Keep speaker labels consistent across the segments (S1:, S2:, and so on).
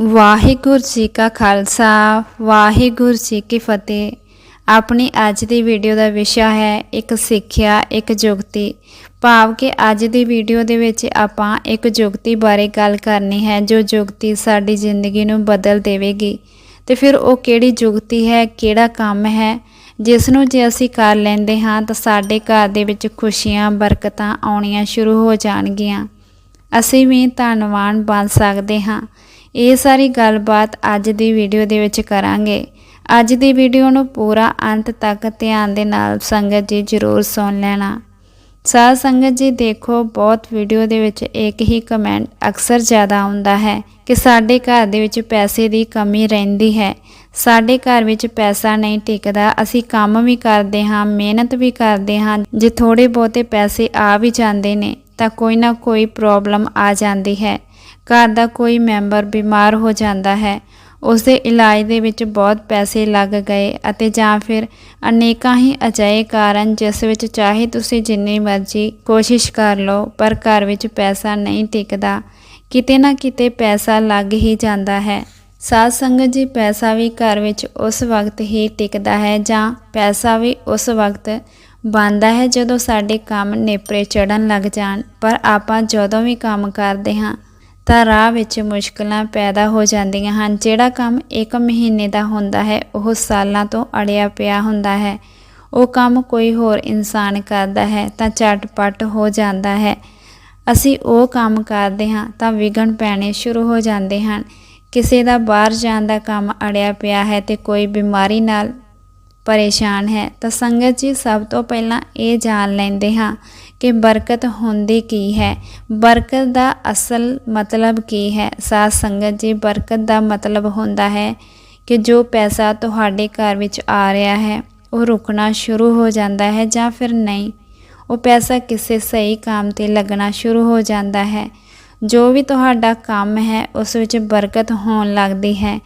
S1: ਵਾਹਿਗੁਰੂ ਜੀ ਕਾ ਖਾਲਸਾ, ਵਾਹਿਗੁਰੂ ਜੀ ਕੀ ਫਤਿਹ। ਆਪਣੀ ਅੱਜ ਦੀ ਵੀਡੀਓ ਦਾ ਵਿਸ਼ਾ ਹੈ ਇੱਕ ਸਿੱਖਿਆ, ਇੱਕ ਜੁਗਤੀ। ਭਾਵ ਕਿ ਅੱਜ ਦੀ ਵੀਡੀਓ ਦੇ ਵਿੱਚ ਆਪਾਂ ਇੱਕ ਜੁਗਤੀ ਬਾਰੇ ਗੱਲ ਕਰਨੀ ਹੈ, ਜੋ ਜੁਗਤੀ ਸਾਡੀ ਜ਼ਿੰਦਗੀ ਨੂੰ ਬਦਲ ਦੇਵੇਗੀ। ਤੇ ਫਿਰ ਉਹ ਕਿਹੜੀ ਜੁਗਤੀ ਹੈ, ਕਿਹੜਾ ਕੰਮ ਹੈ, ਜਿਸ ਨੂੰ ਜੇ ਅਸੀਂ ਕਰ ਲੈਂਦੇ ਹਾਂ, ਤਾਂ ਸਾਡੇ ਘਰ ਦੇ ਵਿੱਚ ਖੁਸ਼ੀਆਂ, ਬਰਕਤਾਂ ਆਉਣੀਆਂ ਸ਼ੁਰੂ ਹੋ ਜਾਣਗੀਆਂ। ਅਸੀਂ ਵੀ ਧੰਨਵਾਨ ਬਣ ਸਕਦੇ ਹਾਂ। ਇਹ ਸਾਰੀ ਗੱਲਬਾਤ ਅੱਜ ਦੀ ਵੀਡੀਓ ਦੇ ਵਿੱਚ ਕਰਾਂਗੇ। ਅੱਜ ਦੀ ਵੀਡੀਓ ਨੂੰ ਪੂਰਾ ਅੰਤ ਤੱਕ ਧਿਆਨ ਦੇ ਨਾਲ ਸੰਗਤ ਜੀ ਜ਼ਰੂਰ ਸੁਣ ਲੈਣਾ। ਸਾਧ ਸੰਗਤ ਜੀ, ਦੇਖੋ, ਬਹੁਤ ਵੀਡੀਓ ਦੇ ਵਿੱਚ ਇੱਕ ਹੀ ਕਮੈਂਟ ਅਕਸਰ ਜ਼ਿਆਦਾ ਆਉਂਦਾ ਹੈ ਕਿ ਸਾਡੇ ਘਰ ਦੇ ਵਿੱਚ ਪੈਸੇ ਦੀ ਕਮੀ ਰਹਿੰਦੀ ਹੈ। ਸਾਡੇ ਘਰ ਵਿੱਚ ਪੈਸਾ ਨਹੀਂ ਟਿਕਦਾ, ਅਸੀਂ ਕੰਮ ਵੀ ਕਰਦੇ ਹਾਂ, ਮਿਹਨਤ ਵੀ ਕਰਦੇ ਹਾਂ, ਜੇ ਥੋੜੇ ਬਹੁਤੇ ਪੈਸੇ ਆ ਵੀ ਜਾਂਦੇ ਨੇ, ਤਾਂ ਕੋਈ ਨਾ ਕੋਈ ਪ੍ਰੋਬਲਮ ਆ ਜਾਂਦੀ ਹੈ। ਘਰ ਦਾ ਕੋਈ ਮੈਂਬਰ ਬਿਮਾਰ ਹੋ ਜਾਂਦਾ ਹੈ ਉਸ ਦੇ ਇਲਾਜ ਦੇ ਵਿੱਚ ਬਹੁਤ ਪੈਸੇ ਲੱਗ ਗਏ ਅਤੇ ਜਾਂ ਫਿਰ ਅਨੇਕਾਂ ਹੀ ਅਜਿਹੇ ਕਾਰਨ ਜਿਸ ਵਿੱਚ ਚਾਹੇ ਤੁਸੀਂ ਜਿੰਨੀ ਮਰਜ਼ੀ ਕੋਸ਼ਿਸ਼ ਕਰ ਲਓ, ਪਰ ਘਰ ਵਿੱਚ ਪੈਸਾ ਨਹੀਂ ਟਿਕਦਾ, ਕਿਤੇ ਨਾ ਕਿਤੇ ਪੈਸਾ ਲੱਗ ਹੀ ਜਾਂਦਾ ਹੈ। ਸਾਧ ਸੰਗਤ ਜੀ, ਪੈਸਾ ਵੀ ਘਰ ਵਿੱਚ ਉਸ ਵਕਤ ਹੀ ਟਿਕਦਾ ਹੈ ਜਾਂ ਪੈਸਾ ਵੀ ਉਸ ਵਕਤ ਬਣਦਾ ਹੈ ਜਦੋਂ ਸਾਡੇ ਕੰਮ ਨੇਪਰੇ ਚੜਨ ਲੱਗ ਜਾਣ, ਪਰ ਆਪਾਂ ਜਦੋਂ ਵੀ ਕੰਮ ਕਰਦੇ ਹਾਂ ਤਾਂ ਰਾਹ ਵਿੱਚ ਮੁਸ਼ਕਲਾਂ ਪੈਦਾ ਹੋ ਜਾਂਦੀਆਂ ਹਨ। ਜਿਹੜਾ ਕੰਮ ਇੱਕ ਮਹੀਨੇ ਦਾ ਹੁੰਦਾ ਹੈ, ਉਹ ਸਾਲਾਂ ਤੋਂ ਅੜਿਆ ਪਿਆ ਹੁੰਦਾ ਹੈ। ਉਹ ਕੰਮ ਕੋਈ ਹੋਰ ਇਨਸਾਨ ਕਰਦਾ ਹੈ, ਤਾਂ ਝਟਪਟ ਹੋ ਜਾਂਦਾ ਹੈ। ਅਸੀਂ ਉਹ ਕੰਮ ਕਰਦੇ ਹਾਂ, ਤਾਂ ਵਿਗਣ ਪੈਣੇ ਸ਼ੁਰੂ ਹੋ ਜਾਂਦੇ ਹਨ। ਕਿਸੇ ਦਾ ਬਾਹਰ ਜਾਣ ਦਾ ਕੰਮ ਅੜਿਆ ਪਿਆ ਹੈ ਤੇ ਕੋਈ ਬਿਮਾਰੀ ਨਾਲ ਪਰੇਸ਼ਾਨ ਹੈ, ਤਾਂ ਸੰਗਤ ਜੀ ਸਭ ਤੋਂ ਪਹਿਲਾਂ ਇਹ ਜਾਣ ਲੈਂਦੇ ਹਾਂ। ਕਿ ਬਰਕਤ ਹੁੰਦੀ ਕੀ ਹੈ? ਬਰਕਤ ਦਾ ਅਸਲ ਮਤਲਬ ਕੀ ਹੈ? ਸਾਧ ਸੰਗਤ ਜੀ, ਬਰਕਤ ਦਾ ਮਤਲਬ ਹੁੰਦਾ ਹੈ ਕਿ ਜੋ ਪੈਸਾ ਤੁਹਾਡੇ ਘਰ ਵਿੱਚ ਆ ਰਿਹਾ ਹੈ, ਉਹ ਰੁਕਣਾ ਸ਼ੁਰੂ ਹੋ ਜਾਂਦਾ ਹੈ ਜਾਂ ਫਿਰ ਨਹੀਂ। ਉਹ ਪੈਸਾ ਕਿਸੇ ਸਹੀ ਕੰਮ ਤੇ ਲੱਗਣਾ ਸ਼ੁਰੂ ਹੋ ਜਾਂਦਾ ਹੈ। ਜੋ ਵੀ ਤੁਹਾਡਾ ਕੰਮ ਹੈ, ਉਸ ਵਿੱਚ ਬਰਕਤ ਹੋਣ ਲੱਗਦੀ ਹੈ।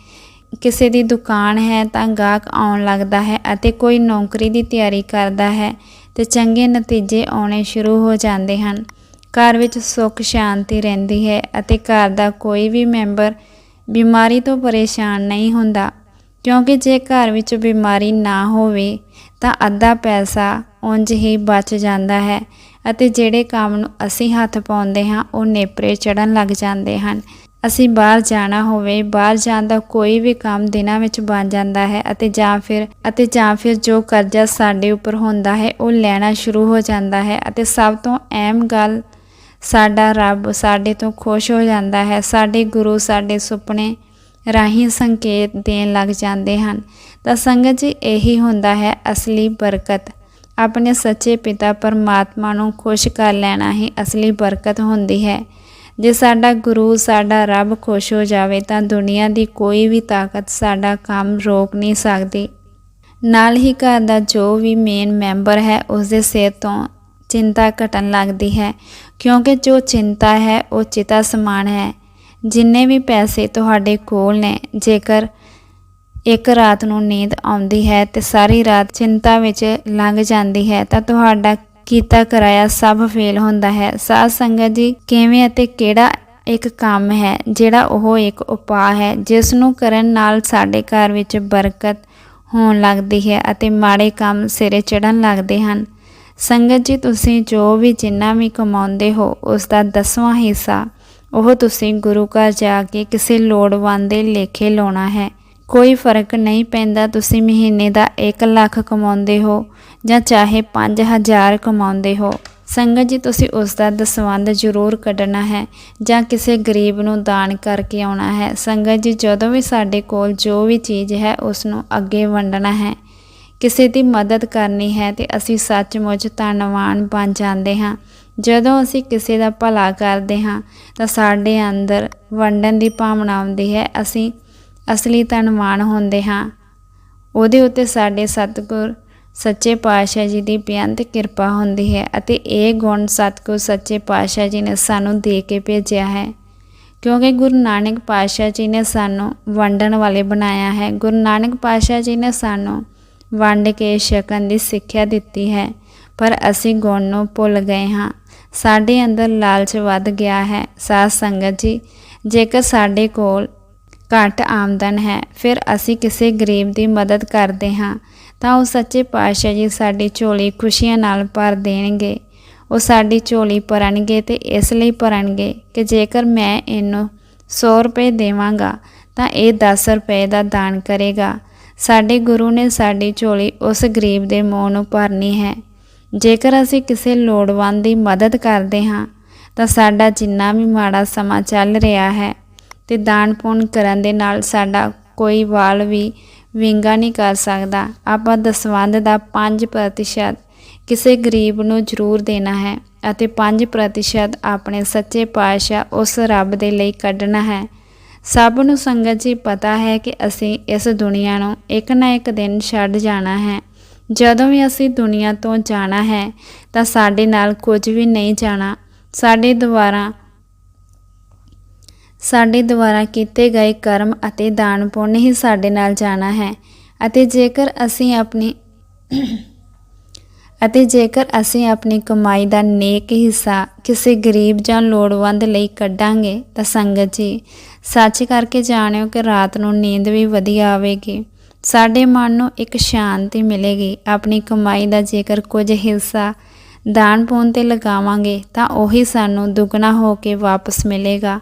S1: ਕਿਸੇ ਦੀ ਦੁਕਾਨ ਹੈ ਤਾਂ ਗਾਹਕ ਆਉਣ ਲੱਗਦਾ ਹੈ ਅਤੇ ਕੋਈ ਨੌਕਰੀ ਦੀ ਤਿਆਰੀ ਕਰਦਾ ਹੈ। ਤੇ ਚੰਗੇ ਨਤੀਜੇ ਆਉਣੇ ਸ਼ੁਰੂ ਹੋ ਜਾਂਦੇ ਹਨ। ਘਰ ਵਿੱਚ ਸੁੱਖ, ਸ਼ਾਂਤੀ ਰਹਿੰਦੀ ਹੈ ਅਤੇ ਘਰ ਦਾ ਕੋਈ ਵੀ ਮੈਂਬਰ ਬਿਮਾਰੀ ਤੋਂ ਪਰੇਸ਼ਾਨ ਨਹੀਂ ਹੁੰਦਾ। ਕਿਉਂਕਿ ਜੇ ਘਰ ਵਿੱਚ ਬਿਮਾਰੀ ਨਾ ਹੋਵੇ ਤਾਂ ਅੱਧਾ ਪੈਸਾ ਉਂਝ ਹੀ ਬਚ ਜਾਂਦਾ ਹੈ ਅਤੇ ਜਿਹੜੇ ਕੰਮ ਨੂੰ ਅਸੀਂ ਹੱਥ ਪਾਉਂਦੇ ਹਾਂ, ਉਹ ਨੇਪਰੇ ਚੜਨ ਲੱਗ ਜਾਂਦੇ ਹਨ। ਅਸੀਂ ਬਾਹਰ ਜਾਣਾ ਹੋਵੇ, ਬਾਹਰ ਜਾਣ ਦਾ ਕੋਈ ਵੀ ਕੰਮ ਦਿਨਾਂ ਵਿੱਚ ਬਣ ਜਾਂਦਾ ਹੈ ਅਤੇ ਜਾਂ ਫਿਰ, ਅਤੇ ਜਾਂ ਫਿਰ ਜੋ ਕਰਜ਼ਾ ਸਾਡੇ ਉੱਪਰ ਹੁੰਦਾ ਹੈ, ਉਹ ਲੈਣਾ ਸ਼ੁਰੂ ਹੋ ਜਾਂਦਾ ਹੈ ਅਤੇ ਸਭ ਤੋਂ ਅਹਿਮ ਗੱਲ ਸਾਡਾ ਰੱਬ ਸਾਡੇ ਤੋਂ ਖੁਸ਼ ਹੋ ਜਾਂਦਾ ਹੈ, ਸਾਡੇ ਗੁਰੂ ਸਾਡੇ ਸੁਪਨੇ ਰਾਹੀਂ ਸੰਕੇਤ ਦੇਣ ਲੱਗ ਜਾਂਦੇ ਹਨ। ਤਾਂ ਸੰਗਤ ਜੀ, ਇਹੀ ਹੁੰਦਾ ਹੈ, ਅਸਲੀ ਬਰਕਤ। ਆਪਣੇ ਸੱਚੇ ਪਿਤਾ ਪਰਮਾਤਮਾ ਨੂੰ ਖੁਸ਼ ਕਰ ਲੈਣਾ ਹੀ ਅਸਲੀ ਬਰਕਤ ਹੁੰਦੀ ਹੈ। ਜੇ ਸਾਡਾ ਗੁਰੂ, ਸਾਡਾ ਰੱਬ ਖੁਸ਼ ਹੋ ਜਾਵੇ ਤਾਂ ਦੁਨੀਆ ਦੀ ਕੋਈ ਵੀ ਤਾਕਤ ਸਾਡਾ ਕੰਮ ਰੋਕ ਨਹੀਂ ਸਕਦੀ। ਨਾਲ ਹੀ ਘਰ ਦਾ ਜੋ ਵੀ ਮੇਨ ਮੈਂਬਰ ਹੈ ਉਸ ਦੇ ਸਿਰ ਤੋਂ ਚਿੰਤਾ ਘਟਣ ਲੱਗਦੀ ਹੈ, ਕਿਉਂਕਿ ਜੋ ਚਿੰਤਾ ਹੈ, ਉਹ ਚਿਤਾ ਸਮਾਨ ਹੈ। ਜਿੰਨੇ ਵੀ ਪੈਸੇ ਤੁਹਾਡੇ ਕੋਲ ਨੇ, ਜੇਕਰ ਇੱਕ ਰਾਤ ਨੂੰ ਨੀਂਦ ਆਉਂਦੀ ਹੈ ਤੇ ਸਾਰੀ ਰਾਤ ਚਿੰਤਾ ਵਿੱਚ ਲੰਘ ਜਾਂਦੀ ਹੈ, ਤਾਂ ਤੁਹਾਡਾ ਕੀਤਾ ਕਰਾਇਆ ਸਭ ਫੇਲ ਹੁੰਦਾ ਹੈ। ਸਾਧ ਸੰਗਤ ਜੀ, ਕਿਵੇਂ ਅਤੇ ਕਿਹੜਾ ਇੱਕ ਕੰਮ ਹੈ, ਜਿਹੜਾ ਉਹ ਇੱਕ ਉਪਾਅ ਹੈ, ਜਿਸ ਨੂੰ ਕਰਨ ਨਾਲ ਸਾਡੇ ਘਰ ਵਿੱਚ ਬਰਕਤ ਹੋਣ ਲੱਗਦੀ ਹੈ ਅਤੇ ਮਾੜੇ ਕੰਮ ਸਿਰੇ ਚੜਨ ਲੱਗਦੇ ਹਨ। ਸੰਗਤ ਜੀ, ਤੁਸੀਂ ਜੋ ਵੀ ਜਿੰਨਾ ਵੀ ਕਮਾਉਂਦੇ ਹੋ, ਉਸ ਦਾ ਦਸਵਾਂ ਹਿੱਸਾ, ਉਹ ਤੁਸੀਂ ਗੁਰੂ ਘਰ ਜਾ ਕੇ ਕਿਸੇ ਲੋੜਵੰਦ ਦੇ ਲੇਖੇ ਲਾਉਣਾ ਹੈ। ਕੋਈ ਫ਼ਰਕ ਨਹੀਂ ਪੈਂਦਾ, ਤੁਸੀਂ ਮਹੀਨੇ ਦਾ 1 ਲੱਖ ਕਮਾਉਂਦੇ ਹੋ ਜਾਂ ਚਾਹੇ 5000 ਕਮਾਉਂਦੇ ਹੋ, ਸੰਗਤ ਜੀ, ਤੁਸੀਂ ਉਸ ਦਾ ਦਸਵੰਦ ਜ਼ਰੂਰ ਕੱਢਣਾ ਹੈ ਜਾਂ ਕਿਸੇ ਗਰੀਬ ਨੂੰ ਦਾਨ ਕਰਕੇ ਆਉਣਾ ਹੈ। ਸੰਗਤ ਜੀ, ਜਦੋਂ ਵੀ ਸਾਡੇ ਕੋਲ ਜੋ ਵੀ ਚੀਜ਼ ਹੈ ਉਸ ਨੂੰ ਅੱਗੇ ਵੰਡਣਾ ਹੈ। ਕਿਸੇ ਦੀ ਮਦਦ ਕਰਨੀ ਹੈ ਤੇ ਅਸੀਂ ਸੱਚਮੁੱਚ ਧੰਨਵਾਨ ਬਣ ਜਾਂਦੇ ਹਾਂ। ਜਦੋਂ ਅਸੀਂ ਕਿਸੇ ਦਾ ਭਲਾ ਕਰਦੇ ਹਾਂ, ਤਾਂ ਸਾਡੇ ਅੰਦਰ ਵੰਡਣ ਦੀ ਭਾਵਨਾ ਆਉਂਦੀ ਹੈ, ਅਸੀਂ ਅਸਲੀ ਧੰਨਵਾਨ ਹੁੰਦੇ ਹਾਂ। ਉਹਦੇ ਉੱਤੇ ਸਾਡੇ ਸਤਿਗੁਰ ਸੱਚੇ ਪਾਤਸ਼ਾਹ ਜੀ ਦੀ ਬੇਅੰਤ ਕਿਰਪਾ ਹੁੰਦੀ ਹੈ ਅਤੇ ਇਹ ਗੁਣ ਸਤਿਗੁਰ ਸੱਚੇ ਪਾਤਸ਼ਾਹ ਜੀ ਨੇ ਸਾਨੂੰ ਦੇ ਕੇ ਭੇਜਿਆ ਹੈ। ਕਿਉਂਕਿ ਗੁਰੂ ਨਾਨਕ ਪਾਤਸ਼ਾਹ ਜੀ ਨੇ ਸਾਨੂੰ ਵੰਡਣ ਵਾਲੇ ਬਣਾਇਆ ਹੈ। ਗੁਰੂ ਨਾਨਕ ਪਾਤਸ਼ਾਹ ਜੀ ਨੇ ਸਾਨੂੰ ਵੰਡ ਕੇ ਛਕਣ ਦੀ ਸਿੱਖਿਆ ਦਿੱਤੀ ਹੈ। ਪਰ ਅਸੀਂ ਗੁਣ ਨੂੰ ਭੁੱਲ ਗਏ ਹਾਂ। ਸਾਡੇ ਅੰਦਰ ਲਾਲਚ ਵੱਧ ਗਿਆ ਹੈ। ਸਾਧ ਸੰਗਤ ਜੀ, ਜੇਕਰ ਸਾਡੇ ਕੋਲ ਘੱਟ ਆਮਦਨ ਹੈ, ਫਿਰ ਅਸੀਂ ਕਿਸੇ ਗਰੀਬ ਦੀ ਮਦਦ ਕਰਦੇ ਹਾਂ। ਤਾਂ ਉਹ ਸੱਚੇ ਪਾਤਸ਼ਾਹ ਜੀ ਸਾਡੀ ਝੋਲੀ ਖੁਸ਼ੀਆਂ ਨਾਲ ਭਰ ਦੇਣਗੇ। ਉਹ ਸਾਡੀ ਝੋਲੀ ਭਰਨਗੇ ਤੇ ਇਸ ਲਈ ਭਰਨਗੇ ਕਿ ਜੇਕਰ ਮੈਂ ਇਹਨੂੰ 100 ਰੁਪਏ ਦੇਵਾਂਗਾ, ਤਾਂ ਇਹ 10 ਰੁਪਏ ਦਾ ਦਾਨ ਕਰੇਗਾ। ਸਾਡੇ ਗੁਰੂ ਨੇ ਸਾਡੀ ਝੋਲੀ ਉਸ ਗਰੀਬ ਦੇ ਮੂੰਹ ਨੂੰ ਭਰਨੀ ਹੈ। ਜੇਕਰ ਅਸੀਂ ਕਿਸੇ ਲੋੜਵੰਦ ਦੀ ਮਦਦ ਕਰਦੇ ਹਾਂ, ਤਾਂ ਸਾਡਾ ਜਿੰਨਾ ਵੀ ਮਾੜਾ ਸਮਾਂ ਚੱਲ ਰਿਹਾ ਹੈ ਤੇ ਦਾਨ ਪੁੰਨ ਕਰਨ ਦੇ ਨਾਲ ਸਾਡਾ ਕੋਈ ਵਾਲ ਵੀ ਵਿੰਗਾ ਨਹੀਂ ਕਰ ਸਕਦਾ। ਆਪਾਂ ਦਸਵੰਧ ਦਾ 5% ਕਿਸੇ ਗਰੀਬ ਨੂੰ ਜ਼ਰੂਰ ਦੇਣਾ ਹੈ ਅਤੇ 5% ਆਪਣੇ ਸੱਚੇ ਪਾਤਸ਼ਾਹ ਉਸ ਰੱਬ ਦੇ ਲਈ ਕੱਢਣਾ ਹੈ। ਸਭ ਨੂੰ ਸੰਗਤ ਜੀ ਪਤਾ ਹੈ ਕਿ ਅਸੀਂ ਇਸ ਦੁਨੀਆ ਨੂੰ ਇੱਕ ਨਾ ਇੱਕ ਦਿਨ ਛੱਡ ਜਾਣਾ ਹੈ। ਜਦੋਂ ਵੀ ਅਸੀਂ ਦੁਨੀਆ ਤੋਂ ਜਾਣਾ ਹੈ ਤਾਂ ਸਾਡੇ ਨਾਲ ਕੁਝ ਵੀ ਨਹੀਂ ਜਾਣਾ। ਸਾਡੇ ਦੁਆਰਾ ਸਾਡੇ ਦੁਆਰਾ ਕੀਤੇ ਗਏ ਕਰਮ ਅਤੇ ਦਾਨ ਪੁੰਨ ਹੀ ਸਾਡੇ ਨਾਲ ਜਾਣਾ ਹੈ ਅਤੇ ਜੇਕਰ ਅਸੀਂ ਆਪਣੀ ਅਤੇ ਜੇਕਰ ਅਸੀਂ ਆਪਣੀ ਕਮਾਈ ਦਾ ਨੇਕ ਹਿੱਸਾ ਕਿਸੇ ਗਰੀਬ ਜਾਂ ਲੋੜਵੰਦ ਲਈ ਕੱਢਾਂਗੇ ਤਾਂ ਸੰਗਤ ਜੀ, ਸੱਚ ਕਰਕੇ ਜਾਣਿਓ ਕਿ ਰਾਤ ਨੂੰ ਨੀਂਦ ਵੀ ਵਧੀਆ ਆਵੇਗੀ। ਸਾਡੇ ਮਨ ਨੂੰ ਇੱਕ ਸ਼ਾਂਤੀ ਮਿਲੇਗੀ। ਆਪਣੀ ਕਮਾਈ ਦਾ ਜੇਕਰ ਕੁਝ ਹਿੱਸਾ ਦਾਨ ਪੁੰਨ ਤੇ ਲਗਾਵਾਂਗੇ ਤਾਂ ਉਹੀ ਸਾਨੂੰ ਦੁੱਗਣਾ ਹੋ ਕੇ ਵਾਪਸ ਮਿਲੇਗਾ।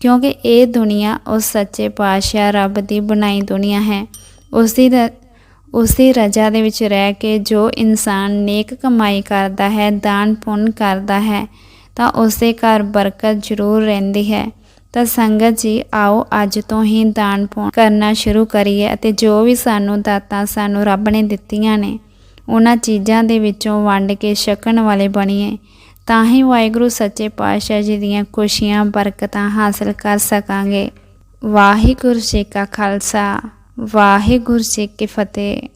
S1: ਕਿਉਂਕਿ ਇਹ ਦੁਨੀਆ ਉਸ ਸੱਚੇ ਪਾਤਸ਼ਾਹ ਰੱਬ ਦੀ ਬਣਾਈ ਦੁਨੀਆ ਹੈ। ਉਸ ਦੀ ਰ- ਉਸ ਰਜਾ ਦੇ ਵਿੱਚ ਰਹਿ ਕੇ ਜੋ ਇਨਸਾਨ ਨੇਕ ਕਮਾਈ ਕਰਦਾ ਹੈ, ਦਾਨ ਪੁੰਨ ਕਰਦਾ ਹੈ, ਤਾਂ ਉਸ ਘਰ ਬਰਕਤ ਜ਼ਰੂਰ ਰਹਿੰਦੀ ਹੈ। ਤਾਂ ਸੰਗਤ ਜੀ, ਆਓ ਅੱਜ ਤੋਂ ਹੀ ਦਾਨ ਪੁੰਨ ਕਰਨਾ ਸ਼ੁਰੂ ਕਰੀਏ ਅਤੇ ਜੋ ਵੀ ਸਾਨੂੰ ਦਾਤਾਂ ਸਾਨੂੰ ਰੱਬ ਨੇ ਦਿੱਤੀਆਂ ਨੇ, ਉਹਨਾਂ ਚੀਜ਼ਾਂ ਦੇ ਵਿੱਚੋਂ ਵੰਡ ਕੇ ਛਕਣ ਵਾਲੇ ਬਣੀਏ। ਤਾਂ ਹੀ ਵਾਹਿਗੁਰੂ ਸੱਚੇ ਪਾਤਸ਼ਾਹ ਜੀ ਦੀਆਂ ਖੁਸ਼ੀਆਂ, ਬਰਕਤਾਂ ਹਾਸਲ ਕਰ ਸਕਾਂਗੇ। ਵਾਹਿਗੁਰੂ ਜੀ ਕਾ ਖਾਲਸਾ, ਵਾਹਿਗੁਰੂ ਜੀ ਕੀ ਫਤਿਹ।